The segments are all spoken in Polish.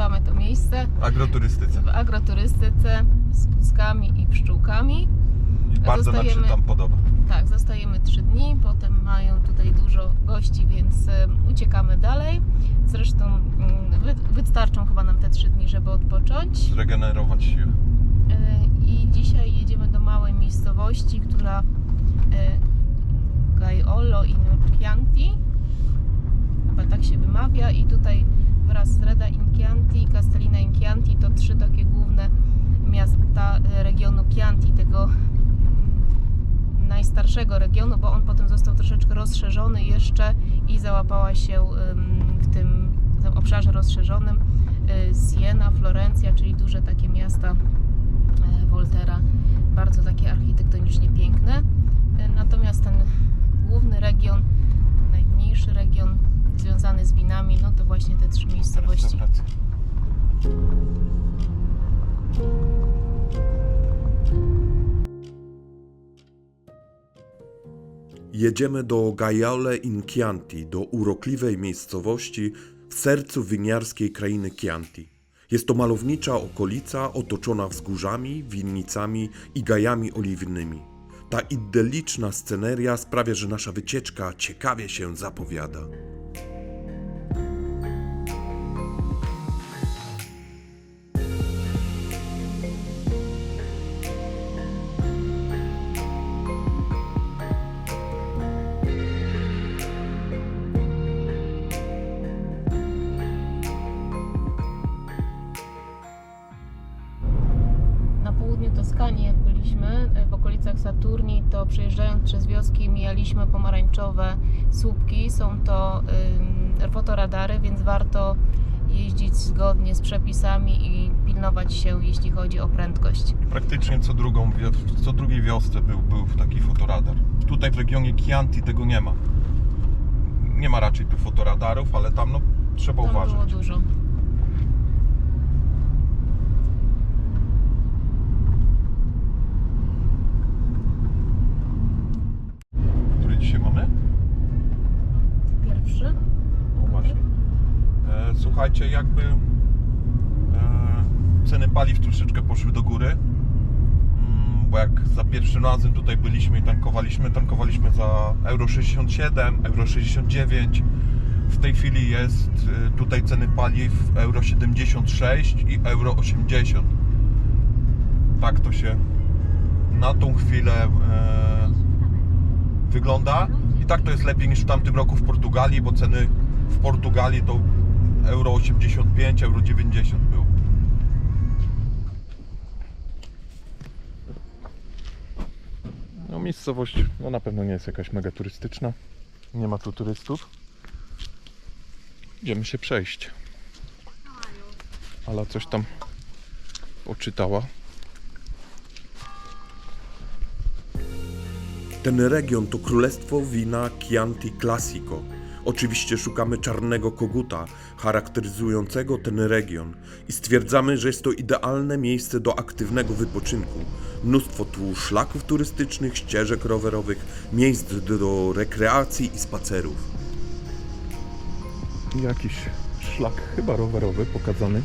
nazywamy to miejsce, Agroturystyce. w agroturystyce z puskami i pszczółkami. I bardzo nam się Zostajemy- tam podoba. Tak, zostajemy trzy dni, potem mają tutaj dużo gości, więc uciekamy dalej. Zresztą mm, wy, wystarczą chyba nam te trzy dni, żeby odpocząć. Zregenerować siły. E, I dzisiaj jedziemy do małej miejscowości, która e, Gaiolo in Chianti, chyba tak się wymawia i tutaj wraz z Reda in Chianti, Castellina in Chianti to trzy takie główne miasta e, regionu Chianti, tego mm, najstarszego regionu, bo on potem został troszeczkę rozszerzony jeszcze i załapała się w tym, w tym obszarze rozszerzonym y, Siena, Florencja, czyli duże takie miasta e, Woltera, bardzo takie architektonicznie piękne. E, Natomiast ten główny region, najmniejszy region związany z winami, no to właśnie te trzy miejscowości. Jedziemy do Gaiole in Chianti, do urokliwej miejscowości w sercu winiarskiej krainy Chianti. Jest to malownicza okolica otoczona wzgórzami, winnicami i gajami oliwnymi. Ta idylliczna sceneria sprawia, że nasza wycieczka ciekawie się zapowiada. Mijaliśmy pomarańczowe słupki. Są to fotoradary, więc warto jeździć zgodnie z przepisami i pilnować się, jeśli chodzi o prędkość. Praktycznie co, drugą, co drugiej wiosce był, był taki fotoradar. Tutaj w regionie Chianti tego nie ma. Nie ma raczej tu fotoradarów, ale tam no, trzeba Tam było uważać. dużo. Który dzisiaj mamy? Pierwszy. No właśnie. E, słuchajcie, jakby e, ceny paliw troszeczkę poszły do góry. Mm, Bo jak za pierwszym razem tutaj byliśmy i tankowaliśmy, tankowaliśmy za euro 67, euro 69. W tej chwili jest e, tutaj ceny paliw euro 76 i euro 80. Tak to się na tą chwilę e, wygląda. I tak to jest lepiej niż w tamtym roku w Portugalii, bo ceny w Portugalii to euro 85, euro 90 było. No miejscowość no na pewno nie jest jakaś mega turystyczna. Nie ma tu turystów. Idziemy się przejść. Ale coś tam oczytała. Ten region to królestwo wina Chianti Classico. Oczywiście szukamy czarnego koguta, charakteryzującego ten region i stwierdzamy, że jest to idealne miejsce do aktywnego wypoczynku. Mnóstwo tu szlaków turystycznych, ścieżek rowerowych, miejsc do rekreacji i spacerów. Jakiś szlak chyba rowerowy pokazany.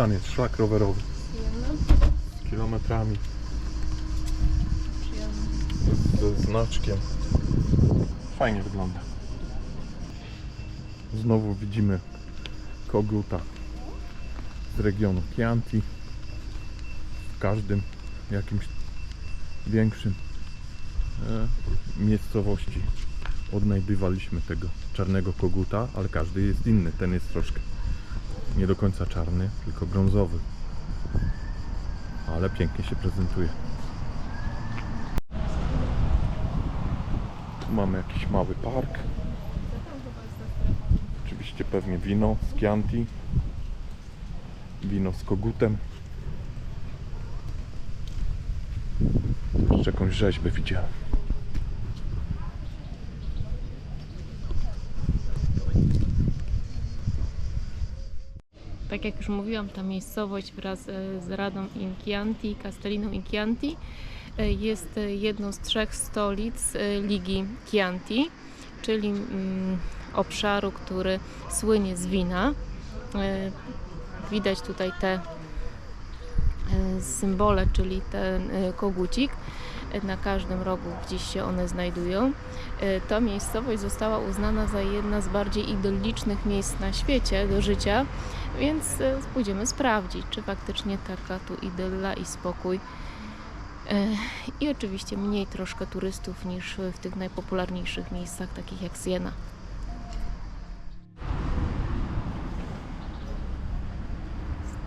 Opisany jest szlak rowerowy z kilometrami, ze znaczkiem. Fajnie wygląda. Znowu widzimy koguta z regionu Chianti. W każdym jakimś większym e, miejscowości odnajdywaliśmy tego czarnego koguta, ale każdy jest inny. Ten jest troszkę nie do końca czarny, tylko brązowy. Ale pięknie się prezentuje. Tu mamy jakiś mały park. Oczywiście pewnie wino z Chianti. Wino z kogutem. Jeszcze jakąś rzeźbę widziałem. Tak jak już mówiłam, ta miejscowość wraz e, z Radą in Chianti, Castelliną in Chianti e, jest e, jedną z trzech stolic Ligi Chianti, czyli mm, obszaru, który słynie z wina. Widać tutaj te symbole, czyli ten kogucik. Na każdym rogu gdzieś się one znajdują. Ta miejscowość została uznana za jedna z bardziej idyllicznych miejsc na świecie do życia, więc e, pójdziemy sprawdzić, czy faktycznie taka tu idylla i spokój. E, I oczywiście mniej troszkę turystów niż w tych najpopularniejszych miejscach, takich jak Siena.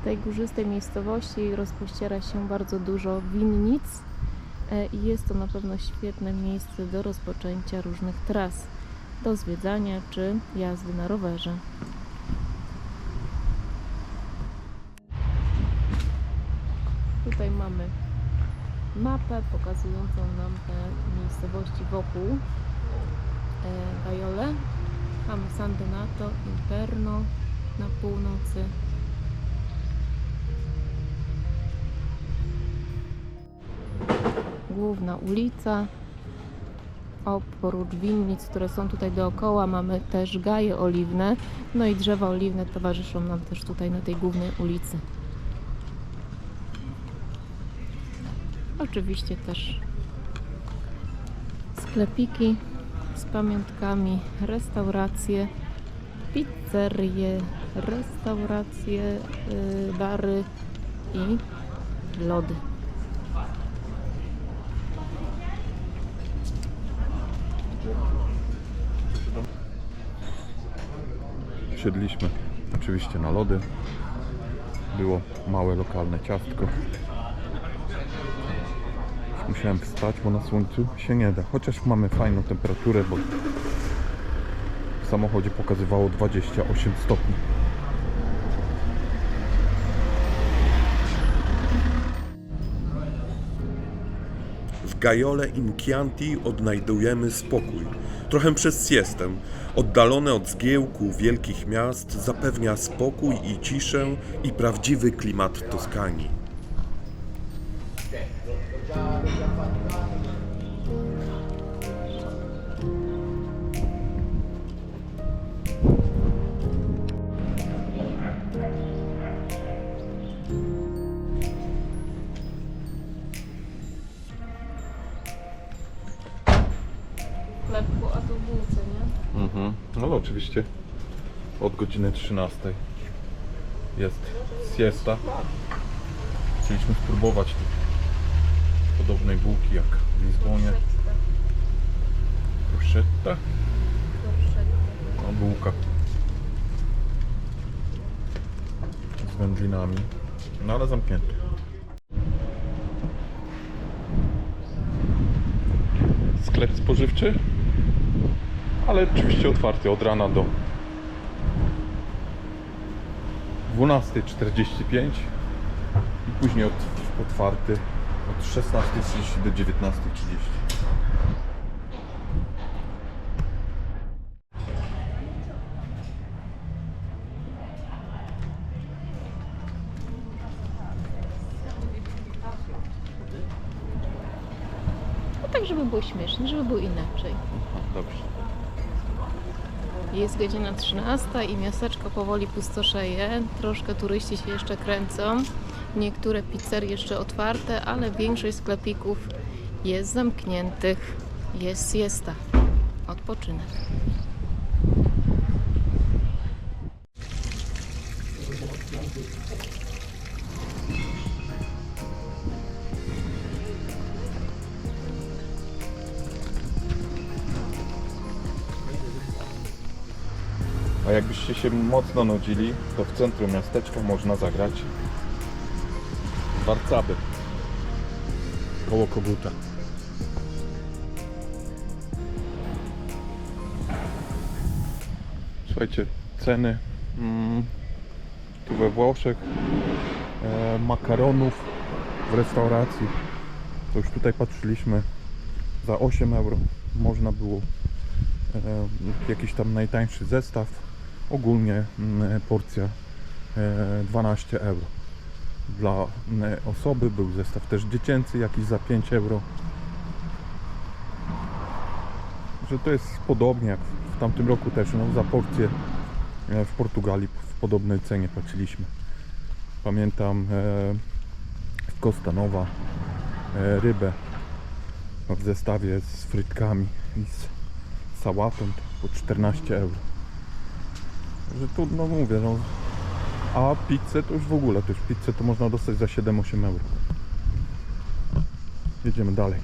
Z tej górzystej miejscowości rozpościera się bardzo dużo winnic e, i jest to na pewno świetne miejsce do rozpoczęcia różnych tras do zwiedzania czy jazdy na rowerze. Mamy mapę pokazującą nam te miejscowości wokół e, Gajole. Mamy San Donato, Inferno na północy. Główna ulica. Oprócz winnic, które są tutaj dookoła, mamy też gaje oliwne. No i drzewa oliwne towarzyszą nam też tutaj na tej głównej ulicy. Oczywiście też sklepiki z pamiątkami, restauracje, pizzerie, restauracje, yy, bary i lody. Siedliśmy oczywiście na lody. Było małe lokalne ciastko. Musiałem wstać, bo na słońcu się nie da. Chociaż mamy fajną temperaturę, bo w samochodzie pokazywało 28 stopni. W Gajole in odnajdujemy spokój. Trochę przez siestę. Oddalone od zgiełku wielkich miast zapewnia spokój i ciszę i prawdziwy klimat Toskanii. Oczywiście od godziny 13 jest siesta. Chcieliśmy spróbować podobnej bułki jak w Lizbonie. Bruschetta. No, bułka z wędlinami. No ale zamknięty. Sklep spożywczy, ale oczywiście otwarty od rana do 12.45 i później od, otwarty od 16.30 do 19.30. No tak, żeby było śmiesznie, żeby było inaczej. Dobrze. Jest godzina 13 i miasteczko powoli pustoszeje. Troszkę turyści się jeszcze kręcą. Niektóre pizzerie jeszcze otwarte, ale większość sklepików jest zamkniętych. Jest siesta. Odpoczynek. Jakbyście się mocno nudzili, to w centrum miasteczka można zagrać warcaby. Koło koguta. Słuchajcie, ceny mm, tu we Włoszech e, makaronów w restauracji. To już tutaj patrzyliśmy. Za 8 euro można było e, jakiś tam najtańszy zestaw ogólnie mm, porcja e, 12 euro. Dla e, osoby był zestaw też dziecięcy jakiś za 5 euro. Że to jest podobnie jak w tamtym roku też, no za porcję e, w Portugalii w podobnej cenie płaciliśmy. Pamiętam e, w e, rybę w zestawie z frytkami i z sałatą po 14 euro. Że tu, no mówię, no, a pizzę to już w ogóle, to już pizzę to można dostać za 7-8 euro. Jedziemy dalej.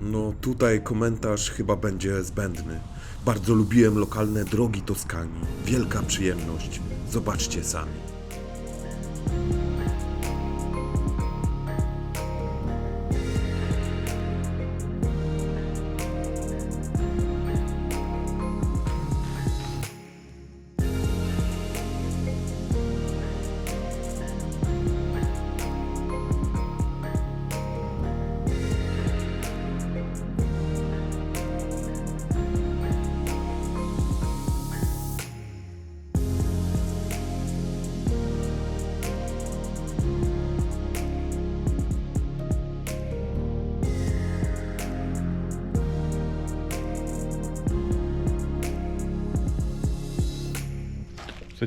No tutaj komentarz chyba będzie zbędny. Bardzo lubiłem lokalne drogi Toskanii. Wielka przyjemność. Zobaczcie sami.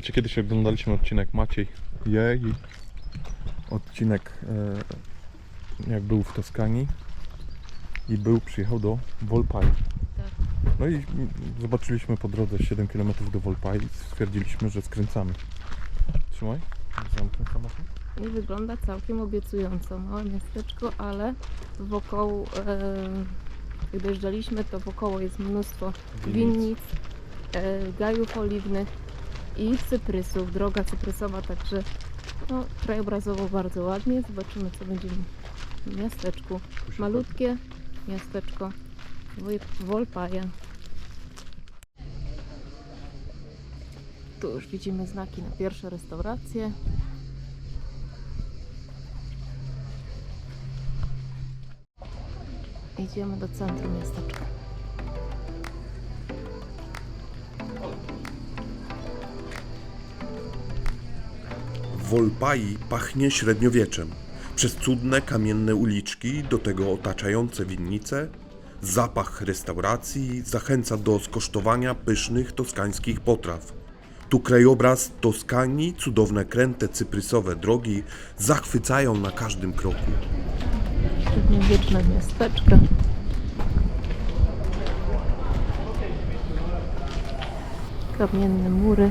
Słuchajcie, kiedyś oglądaliśmy odcinek Maciej je i odcinek e, jak był w Toskanii i był, przyjechał do Volpai. Tak. No i zobaczyliśmy po drodze 7 km do Volpai i stwierdziliśmy, że skręcamy. Trzymaj, zamknę samochód. I wygląda całkiem obiecująco. Małe miasteczko, ale wokoło, e, jak dojeżdżaliśmy, to wokoło jest mnóstwo winnic, e, gajów oliwnych i cyprysów. Droga cyprysowa, także no, krajobrazowo bardzo ładnie. Zobaczymy, co będzie w miasteczku. Malutkie miasteczko Wolpaja. Tu już widzimy znaki na pierwsze restauracje. Idziemy do centrum miasteczka. Wolpai pachnie średniowieczem. Przez cudne kamienne uliczki, do tego otaczające winnice, zapach restauracji zachęca do skosztowania pysznych toskańskich potraw. Tu krajobraz Toskanii, cudowne kręte cyprysowe drogi zachwycają na każdym kroku. Średniowieczne miasteczko. Kamienne mury.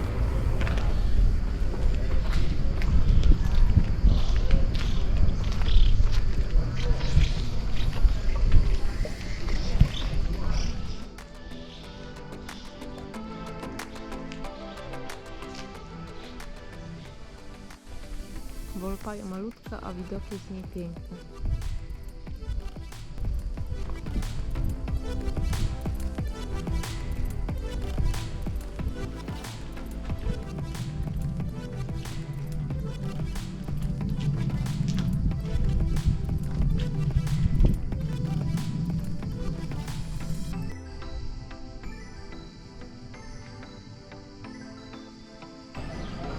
Wolpaja malutka, a widok jest niepiękny.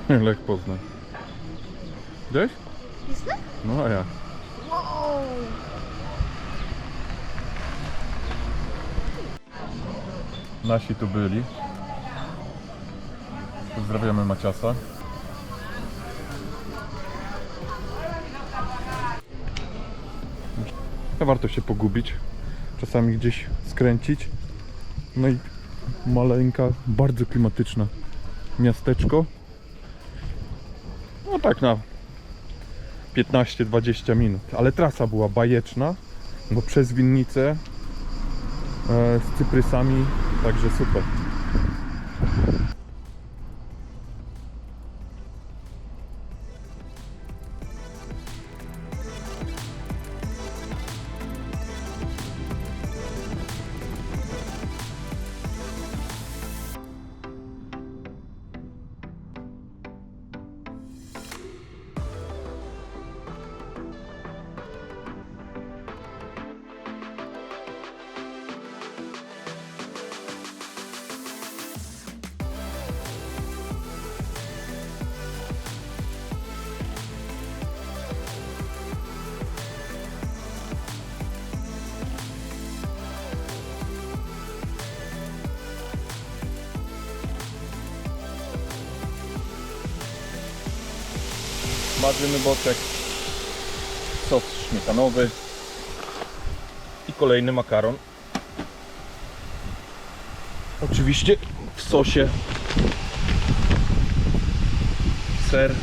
Lech Poznań. Gdzieś? No a jak? Nasi tu byli. Pozdrawiamy Maciasa. Nie warto się pogubić. Czasami gdzieś skręcić. No i maleńka, bardzo klimatyczna miasteczko. No tak na 15-20 minut. Ale trasa była bajeczna, bo przez winnicę e, z cyprysami, także super. Smażymy boczek, sos śmietanowy i kolejny makaron. Oczywiście w sosie ser